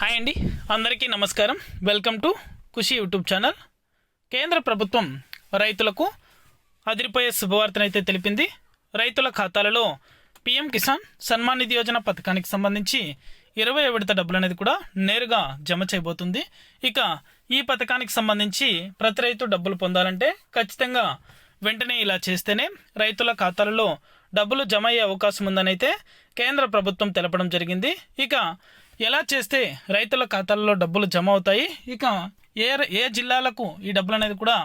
Hi అండి. అందరికీ నమస్కారం. Welcome to Khushi YouTube channel. కేంద్ర ప్రభుత్వం రైతులకు అదిరిపోయే శుభవార్తనైతే తెలిపింది. రైతుల ఖాతాలలో పీఎం కిసాన్ సన్మాన్ నిధి యోజన పథకానికి సంబంధించి ఇరవై విడత డబ్బులు అనేది కూడా నేరుగా జమ చేయబోతుంది. ఇక ఈ పథకానికి సంబంధించి ప్రతి రైతు డబ్బులు పొందాలంటే ఖచ్చితంగా వెంటనే ఇలా చేస్తేనే రైతుల ఖాతాలలో డబ్బులు జమ అయ్యే అవకాశం ఉందని అయితే కేంద్ర ప్రభుత్వం తెలపడం జరిగింది. ఇక ఎలా చేస్తే రైతుల ఖాతాల్లో డబ్బులు జమ అవుతాయి? ఇక ఏ ఏ జిల్లాలకు ఈ డబ్బులు అనేది కూడా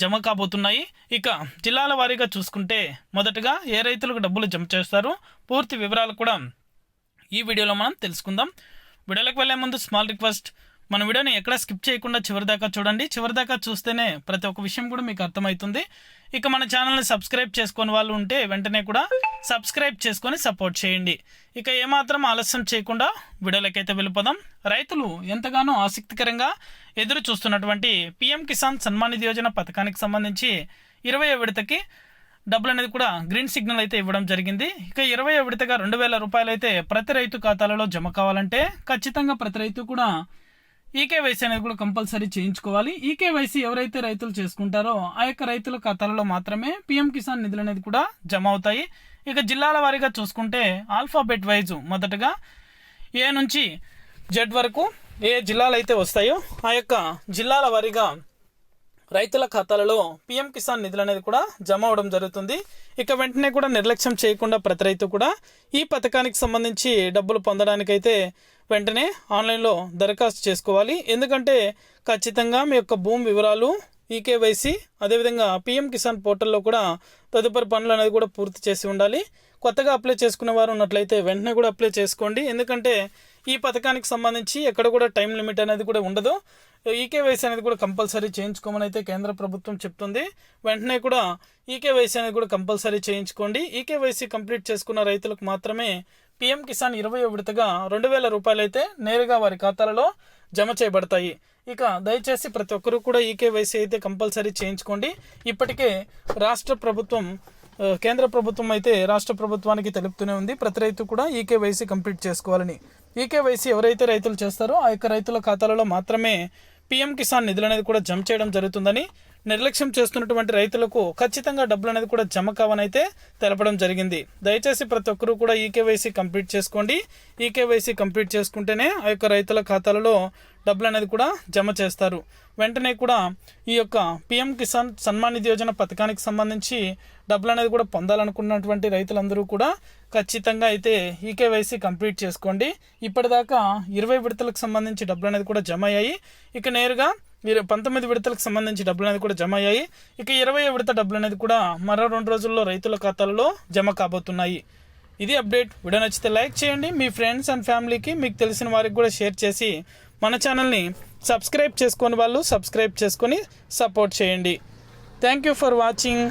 జమ కాబోతున్నాయి? ఇక జిల్లాల వారీగా చూసుకుంటే మొదటగా ఏ రైతులకు డబ్బులు జమ చేస్తారు? పూర్తి వివరాలు కూడా ఈ వీడియోలో మనం తెలుసుకుందాం. వీడియోలోకి వెళ్ళే ముందు స్మాల్ రిక్వెస్ట్ మన వీడియోని ఎక్కడ స్కిప్ చేయకుండా చివరిదాకా చూడండి. చివరిదాకా చూస్తేనే ప్రతి ఒక్క విషయం కూడా మీకు అర్థమవుతుంది. ఇక మన ఛానల్ని సబ్స్క్రైబ్ చేసుకొని వాళ్ళు ఉంటే వెంటనే కూడా సబ్స్క్రైబ్ చేసుకొని సపోర్ట్ చేయండి. ఇక ఏమాత్రం ఆలస్యం చేయకుండా వీడియోలకైతే వెళ్ళిపోదాం. రైతులు ఎంతగానో ఆసక్తికరంగా ఎదురు చూస్తున్నటువంటి పిఎం కిసాన్ సన్మాన్ నిధి యోజన పథకానికి సంబంధించి ఇరవై విడతకి డబ్బులు అనేది కూడా గ్రీన్ సిగ్నల్ అయితే ఇవ్వడం జరిగింది. ఇక ఇరవై విడతగా రెండు వేల రూపాయలు అయితే ప్రతి రైతు ఖాతాలలో జమ కావాలంటే ఖచ్చితంగా ప్రతి రైతు కూడా ఈకేవైసీ అనేది కూడా కంపల్సరీ చేయించుకోవాలి. ఈకేవైసీ ఎవరైతే రైతులు చేసుకుంటారో ఆ యొక్క రైతుల ఖాతాలలో మాత్రమే పిఎం కిసాన్ నిధులు అనేది కూడా జమ అవుతాయి. ఇక జిల్లాల వారీగా చూసుకుంటే ఆల్ఫాబెట్ వైజ్ మొదటగా ఏ నుంచి జెడ్ వరకు ఏ జిల్లాలు అయితే వస్తాయో ఆ యొక్క జిల్లాల వారీగా రైతుల ఖాతాలలో పీఎం కిసాన్ నిధులు అనేది కూడా జమ అవడం జరుగుతుంది. ఇక వెంటనే కూడా నిర్లక్ష్యం చేయకుండా ప్రతి రైతు కూడా ఈ పథకానికి సంబంధించి డబ్బులు పొందడానికైతే వెంటనే ఆన్లైన్లో దరఖాస్తు చేసుకోవాలి. ఎందుకంటే ఖచ్చితంగా మీ యొక్క భూమి వివరాలు ఈకేవైసీ అదేవిధంగా పీఎం కిసాన్ పోర్టల్లో కూడా తదుపరి పనులు అనేది కూడా పూర్తి చేసి ఉండాలి. కొత్తగా అప్లై చేసుకునే వారు ఉన్నట్లయితే వెంటనే కూడా అప్లై చేసుకోండి. ఎందుకంటే ఈ పథకానికి సంబంధించి ఎక్కడ కూడా టైం లిమిట్ అనేది కూడా ఉండదు. ఈకేవైసీ అనేది కూడా కంపల్సరీ చేయించుకోమని అయితే కేంద్ర ప్రభుత్వం చెప్తుంది. వెంటనే కూడా ఈకేవైసీ అనేది కూడా కంపల్సరీ చేయించుకోండి. ఈకేవైసీ కంప్లీట్ చేసుకున్న రైతులకు మాత్రమే పీఎం కిసాన్ ఇరవై విడతగా రెండు వేల రూపాయలు అయితే నేరుగా వారి ఖాతాలలో జమ చేయబడతాయి. ఇక దయచేసి ప్రతి ఒక్కరూ కూడా ఈకేవైసీ అయితే కంపల్సరీ చేయించుకోండి. ఇప్పటికే రాష్ట్ర ప్రభుత్వం కేంద్ర ప్రభుత్వం అయితే రాష్ట్ర ప్రభుత్వానికి తెలుపుతూనే ఉంది. ప్రతి రైతు కూడా ఈకేవైసీ కంప్లీట్ చేసుకోవాలని. ఈకేవైసీ ఎవరైతే రైతులు చేస్తారో ఆ యొక్క రైతుల ఖాతాలలో మాత్రమే పీఎం కిసాన్ నిధులు అనేది కూడా జమ చేయడం జరుగుతుందని నిర్లక్ష్యం చేస్తున్నటువంటి రైతులకు ఖచ్చితంగా డబ్బులు అనేది కూడా జమ కావనైతే తెలపడం జరిగింది. దయచేసి ప్రతి ఒక్కరూ కూడా ఈకేవైసీ కంప్లీట్ చేసుకోండి. ఈకేవైసీ కంప్లీట్ చేసుకుంటేనే ఆ యొక్క రైతుల ఖాతాలలో డబ్బులు అనేది కూడా జమ చేస్తారు. వెంటనే కూడా ఈ యొక్క పిఎం కిసాన్ సన్మాన్ నిధి యోజన పథకానికి సంబంధించి డబ్బులు అనేది కూడా పొందాలనుకున్నటువంటి రైతులందరూ కూడా ఖచ్చితంగా అయితే ఈకేవైసీ కంప్లీట్ చేసుకోండి. ఇప్పటిదాకా ఇరవై విడతలకు సంబంధించి డబ్బులు అనేది కూడా జమ అయ్యాయి. ఇక నేరుగా మీరు పంతొమ్మిది విడతలకు సంబంధించి డబ్బులు అనేది కూడా జమ అయ్యాయి. ఇక ఇరవై విడత డబ్బులు అనేది కూడా మరో రెండు రోజుల్లో రైతుల ఖాతాలలో జమ కాబోతున్నాయి. ఇది అప్డేట్. వీడియో నచ్చితే లైక్ చేయండి. మీ ఫ్రెండ్స్ అండ్ ఫ్యామిలీకి మీకు తెలిసిన వారికి కూడా షేర్ చేసి మన ఛానల్ని సబ్స్క్రైబ్ చేసుకొని వాళ్ళు సబ్స్క్రైబ్ చేసుకొని సపోర్ట్ చేయండి. Thank you for watching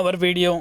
our video.